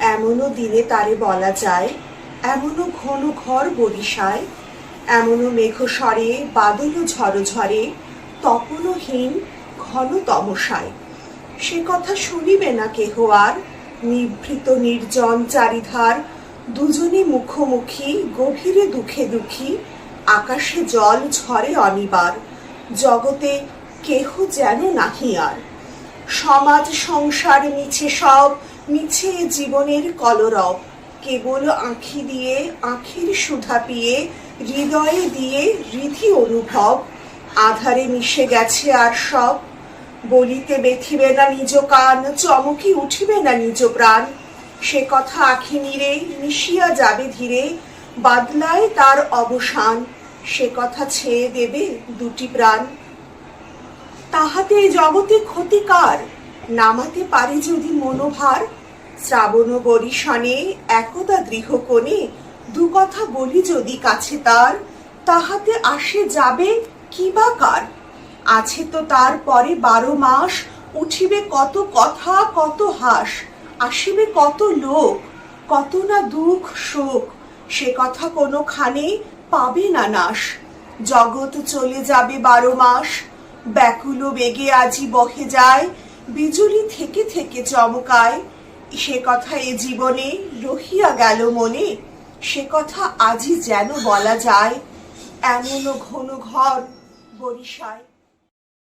এমনও দিনে তারে বলা যায়, এমনও ঘন ঘর বরিশায়, এমনও মেঘ স্বরে বাদল ঝড় ঝরে তপনহীন ঘন তমসায়। সে কথা শুনিবে না কেহ আর, নিভৃত নির্জন চারিধার দুজনে মুখোমুখি, গভীরে দুঃখে দুঃখী, আকাশে জল ঝরে অনিবার, জগতে কেহ যেন নাহি আর। সমাজ সংসার মিছে সব মিছে জীবনের কলরব, কেবল আঁখি দিয়ে, আঁখির সুধা পিয়ে, হৃদয়ে দিয়ে রিধি অনুভব, আধারে মিশে গেছে আর সব। বলিতে বেথিবে না নিজ কান, চমকি উঠিবে না নিজ প্রাণ। সে কথা আখি নিরে, মিশিয়া যাবে ধীরে, বাদলায় তার অবসান। সে কথা ছেয়ে দেবে দুটি প্রাণ। তাহাতে জগতে ক্ষতিকার নামাতে পারে যদি মনোভার শ্রাবণ বরিশানে একদা দৃঢ়কোণে দু কথা বলি যদি কাছে তার, তাহাতে আসে যাবে কি বা কার? আছে তো তার পরে বারো মাস, উঠিবে কত কথা, কত হাস, আসিবে কত লোক, কত না দুঃখ, শোক, সে কথা কোনোখানে পাবে না নাশ। জগৎ চলে যাবে বারো মাস, ব্যাকুল বেগে আজি বহে যায় বিজুলি থেকে থেকে চমকায়। সে কথা এ জীবনে রহিয়া গেল মনে। সে কথা আজই যেন বলা যায়। এমনও ঘন ঘর বরিশায়